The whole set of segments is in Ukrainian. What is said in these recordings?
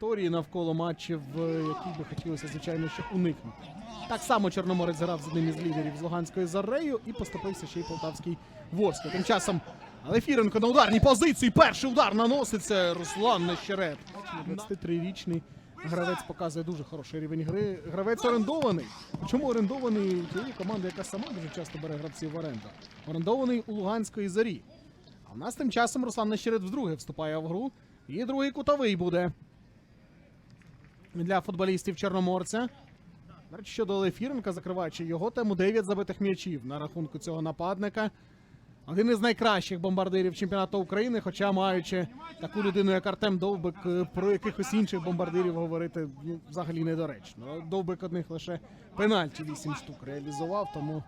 історії навколо матчів, е, які би хотілося, звичайно, ще уникнути. Так само Чорноморець грав з одним із лідерів з Луганською Заррею і поступився ще й полтавський Ворська. Тим часом Алефіренко на ударній позиції. Перший удар наноситься Руслан Нещерет. 23-річний гравець показує дуже хороший рівень гри. Гравець орендований. Чому орендований у тієї команди, яка сама дуже часто бере гравців в оренду? Орендований у Луганської зарі. А в нас тим часом Руслан Нещерет вдруге вступає в гру. І другий кутовий буде для футболістів Чорноморця. Щодо Лефіренка, закриваючи його тему, 9 забитих м'ячів на рахунку цього нападника. Один із найкращих бомбардирів чемпіонату України, хоча маючи таку людину, як Артем Довбик, е, про якихось інших бомбардирів говорити ну, взагалі недоречно. Довбик одних лише пенальті 8 штук реалізував, тому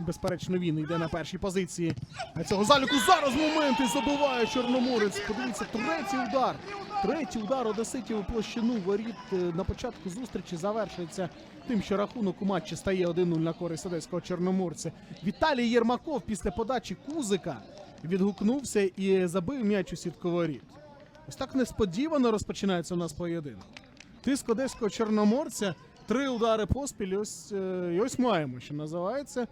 безперечно він йде на першій позиції. А цього заліку зараз момент і забиває Чорноморець. Подивіться, третій удар. Третій удар Одеситів у площину воріт е, на початку зустрічі завершується тим, що рахунок у матчі стає 1-0 на користь одеського чорноморця. Віталій Єрмаков після подачі Кузика відгукнувся і забив м'яч у сітку воріт. Ось так несподівано розпочинається у нас поєдинок. Тиск одеського чорноморця, три удари поспіль. Ось, е, і ось маємо, що називається.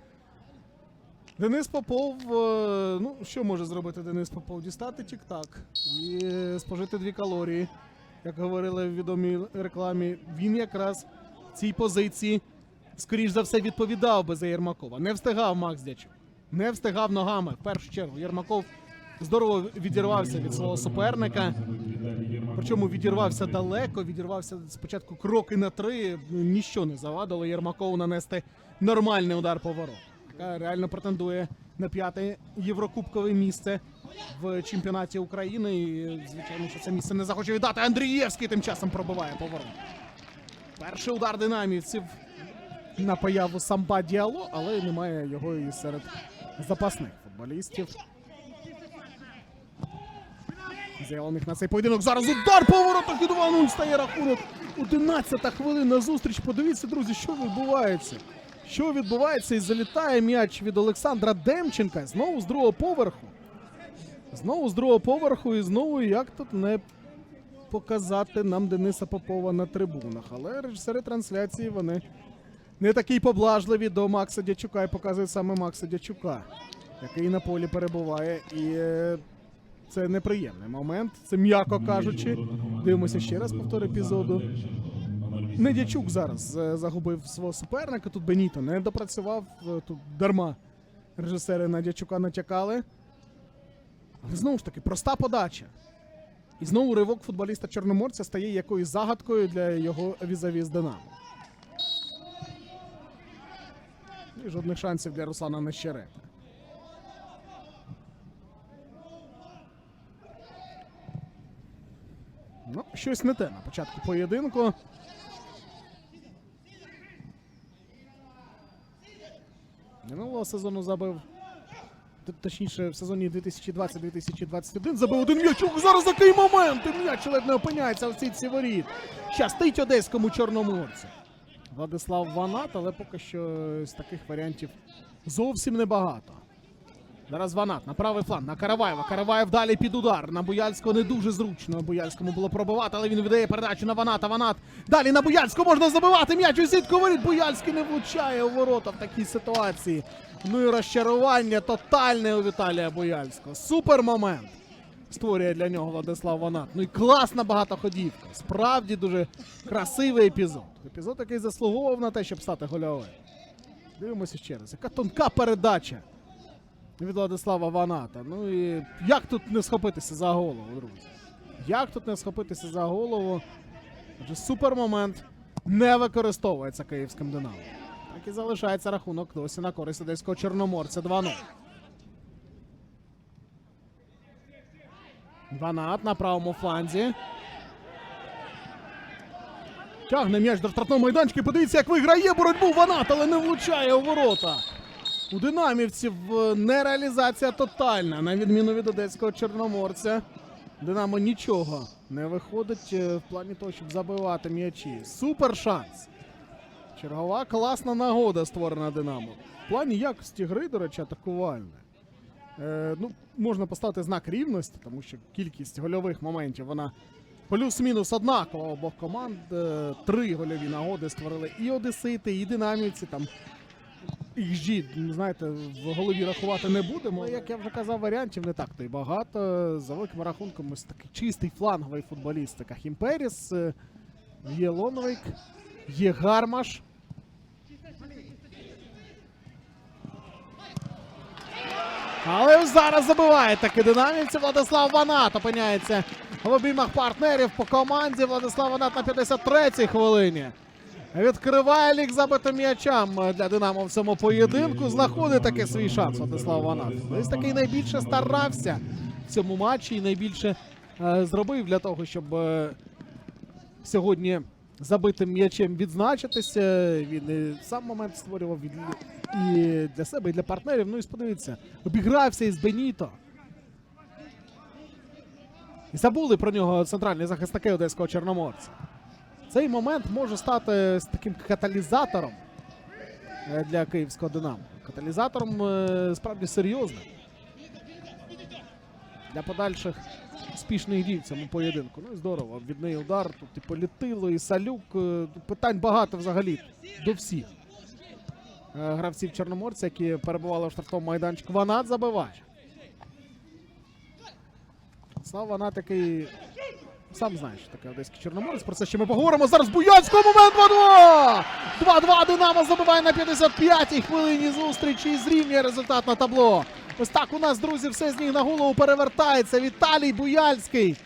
Денис Попов, е, ну що може зробити Денис Попов? Дістати тік-так і спожити дві калорії, як говорили в відомій рекламі. Він якраз в цій позиції, скоріш за все, відповідав би за Єрмакова. Не встигав Макс Дячук. Не встигав ногами. В першу чергу Єрмаков здорово відірвався від свого суперника. Причому відірвався далеко, відірвався спочатку кроки на три. Ніщо не завадило Єрмакову нанести нормальний удар по ворот. Яка реально претендує на п'яте єврокубкове місце в чемпіонаті України. І, звичайно, що це місце не захоче віддати. Андрієвський тим часом пробиває поворот. Перший удар динамівців на появу самба Діало, але немає його і серед запасних футболістів. Заявлених на цей поєдинок. Зараз удар по воротах і 2-0 стає рахунок. 11-та хвилина зустріч. Подивіться, друзі, що відбувається. Що відбувається? І залітає м'яч від Олександра Демченка. Знову з другого поверху. Знову з другого поверху, і знову як тут не показати нам Дениса Попова на трибунах. Але режисери трансляції вони не такі поблажливі до Макса Дячука і показують саме Макса Дячука, який на полі перебуває. І е, це неприємний момент. Це м'яко кажучи. Дивимося ще раз повтор епізоду. Не Дячук зараз е, загубив свого суперника. Тут Беніто не допрацював. е, Тут дарма режисери на Дячука натякали. Але знову ж таки, проста подача. І знову ривок футболіста Чорноморця стає якоюсь загадкою для його візаві з Динамо. І жодних шансів для Руслана Нещерета. Ну, щось не те на початку поєдинку. Минулого сезону забив. Точніше, в сезоні 2020-2021 забив один м'ячук. Зараз такий момент! І м'яч ледь не опиняється в сітці воріт. Щастить одеському чорноморцю. Владислав Ванат, але поки що з таких варіантів зовсім небагато. Зараз Ванат на правий фланг, на Караваєва. Караваєв далі під удар. На Буяльського не дуже зручно. Буяльському було пробивати, але він віддає передачу на Ваната. Ванат. Далі на Буяльського можна забивати. М'яч у сітку воріт. Буяльський не влучає у ворота в такій ситуації. Ну і розчарування тотальне у Віталія Буяльського. Супер момент. Створює для нього Владислав Ванат. Ну і класна багатоходівка. Справді дуже красивий епізод. Епізод, який заслуговував на те, щоб стати гольовим. Дивимося ще раз. Яка тонка передача від Владислава Ваната. Ну і як тут не схопитися за голову, друзі? Як тут не схопитися за голову? Адже супер момент не використовується київським Динамо. Так і залишається рахунок досі на користь одеського чорноморця 2-0. Ванат на правому фланзі. Тягне м'яч до штрафного майданчика. Подивіться, як виграє боротьбу Ванат, але не влучає у ворота. У динамівців е, нереалізація тотальна, на відміну від одеського чорноморця. Динамо нічого не виходить е, в плані того, щоб забивати м'ячі. Супер шанс. Чергова класна нагода створена Динамо. В плані якості гри, до речі, атакувальне. Е, ну, можна поставити знак рівності, тому що кількість гольових моментів вона плюс-мінус однаково обох команд. Е, Три гольові нагоди створили і Одесити, і Динамівці. Там XG, знаєте, в голові рахувати не будемо. Але, як я вже казав, варіантів не так то й багато. За великим рахунком, ось такий чистий фланговий футболіст. Така Хімперіс, е, є Лонвик, є Гармаш. Але зараз забиває таки динамівці. Владислав Ванат опиняється в обіймах партнерів по команді. Владислав Ванат на 53-й хвилині. Відкриває лік забитим м'ячам для Динамо в цьому поєдинку. Знаходить таки свій шанс Владислав Ванат. Ось такий найбільше старався в цьому матчі і найбільше е, зробив для того, щоб е, сьогодні забитим м'ячем відзначитися. Він і сам момент створював і для себе, і для партнерів. Ну і сподивіться, обігрався із Беніто. І забули про нього центральні захисники одеського чорноморця. Цей момент може стати таким каталізатором е, для київського Динамо. Каталізатором е, справді серйозним. Для подальших успішних дій в цьому поєдинку. Ну і здорово. Відний удар. Тут і політило, і салюк. Е, Питань багато взагалі до всіх. Гравців Чорноморця, які перебували в штрафному майданчику. Ванат забиває. Слава Ванат такий. Сам знаєш, таке одеський чорноморець. Про це ще ми поговоримо. Зараз Буянського момент 2-2! 2-2 Динамо забиває на 55-й хвилині зустрічі і зрівнює результат на табло. Ось так у нас, друзі, все з ніг на голову перевертається. Віталій Буяльський.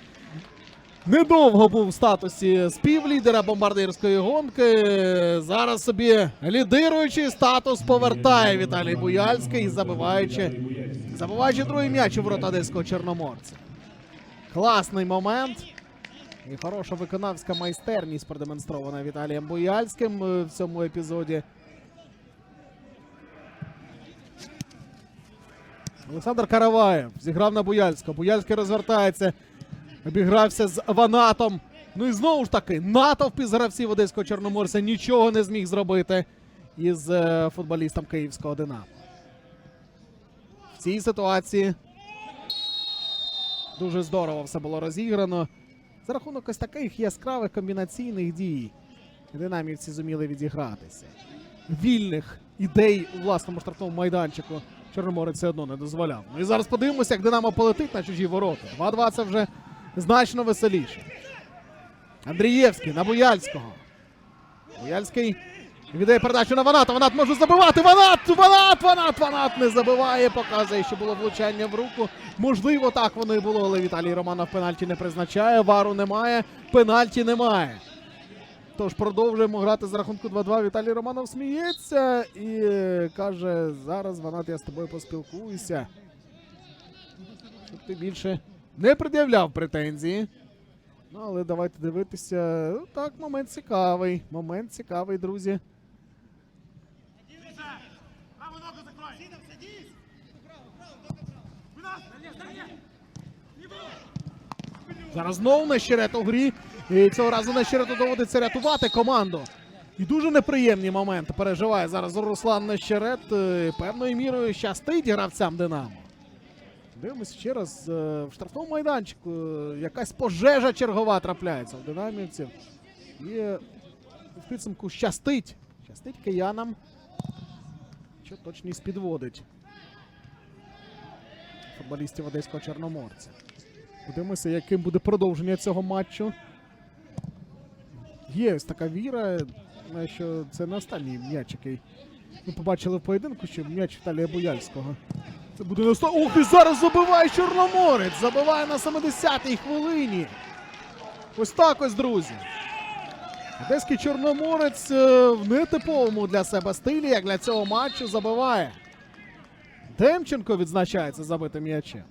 Недовго був в статусі співлідера бомбардирської гонки. Зараз собі лідируючий статус повертає Віталій Буяльський, забиваючи, забиваючи другий м'яч у ворота одеського чорноморця. Класний момент. І хороша виконавська майстерність продемонстрована Віталієм Буяльським е, в цьому епізоді. Олександр Караваєв зіграв на Буяльського. Буяльський розвертається. Обігрався з Ванатом. Ну і знову ж таки, натовп із гравців Одеського Чорноморця нічого не зміг зробити із е, футболістом київського Динамо. В цій ситуації дуже здорово все було розіграно. За рахунок ось таких яскравих комбінаційних дій динамівці зуміли відігратися. Вільних ідей у власному штрафному майданчику Чорноморець все одно не дозволяв. Ну і зараз подивимося, як Динамо полетить на чужі ворота. 2-2 це вже значно веселіше. Андрієвський на Буяльського. Буяльський віддає передачу на Ваната. Ванат може забивати. Ванат! Ванат! Ванат! Ванат не забиває. Показує, що було влучання в руку. Можливо, так воно і було, але Віталій Романов пенальті не призначає. Вару немає. Пенальті немає. Тож продовжуємо грати за рахунку 2-2. Віталій Романов сміється і каже: зараз Ванат, я з тобою поспілкуюся. Щоб ти більше не пред'являв претензії. Ну, але давайте дивитися. Ну, так, момент цікавий. Момент цікавий, друзі. Зараз знову Нещерет у грі. І цього разу Нещерету доводиться рятувати команду. І дуже неприємні моменти переживає зараз Руслан Нещерет. Е, Певною мірою щастить гравцям Динамо. Дивимося ще раз. е, В штрафному майданчику е, якась пожежа чергова трапляється в динамівців. І в підсумку щастить. Щастить киянам. Що точність підводить футболістів одеського чорноморця. Подивимося, яким буде продовження цього матчу. Є ось така віра, е, що це не останній м'яч, який ми побачили в поєдинку, що м'яч Віталія Бояльського. Це буде не оста- Ух, і зараз забиває Чорноморець! Забиває на 70-й хвилині. Ось так ось, друзі. Одеський Чорноморець е, в нетиповому для себе стилі, як для цього матчу, забиває. Демченко відзначається забитим м'ячем.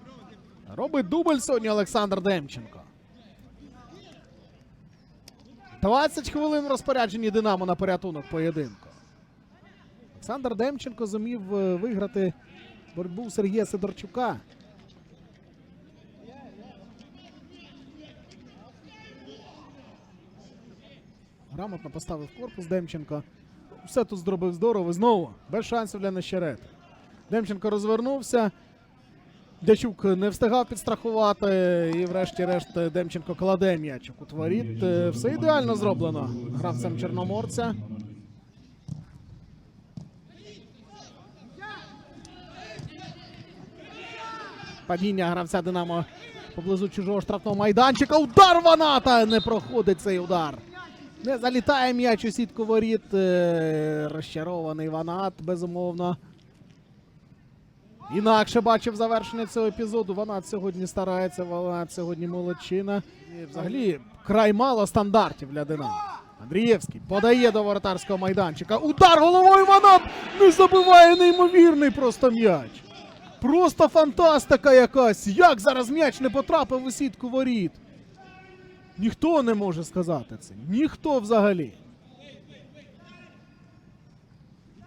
Робить дубль сьогодні Олександр Демченко. 20 хвилин в розпорядженні Динамо на порятунок поєдинку. Олександр Демченко зумів е, виграти боротьбу Сергія Сидорчука. Грамотно поставив корпус Демченко. Все тут зробив здорово. Знову без шансів для Нещерета. Демченко розвернувся. Дячук не встигав підстрахувати, і врешті-решт Демченко кладе м'яч у кут воріт. Е, Все ідеально зроблено гравцем Чорноморця. Падіння гравця Динамо поблизу чужого штрафного майданчика. Удар Ваната! Не проходить цей удар. Не залітає м'яч у сітку воріт. Е, Розчарований Ванат, безумовно. Інакше бачив завершення цього епізоду. Ванат сьогодні старається, Ванат сьогодні молодчина. І взагалі край мало стандартів для Динамо. Андрієвський подає до воротарського майданчика. Удар головою Ванат не забиває неймовірний просто м'яч. Просто фантастика якась. Як зараз м'яч не потрапив у сітку воріт? Ніхто не може сказати це. Ніхто взагалі.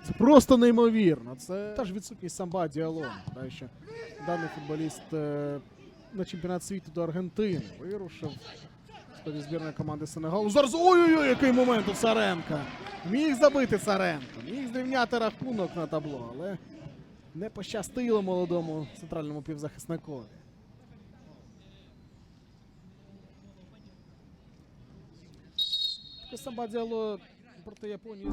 Це просто неймовірно. Це теж відсутність самба діалогу. Гадаю, що даний футболіст е, на чемпіонат світу до Аргентини вирушив складі збірної команди Сенегалу. Зараз ой-ой-ой, який момент у Царенка. Міг забити Царенко, міг зрівняти рахунок на табло, але не пощастило молодому центральному півзахисникові. Таке самба діалог проти Японії.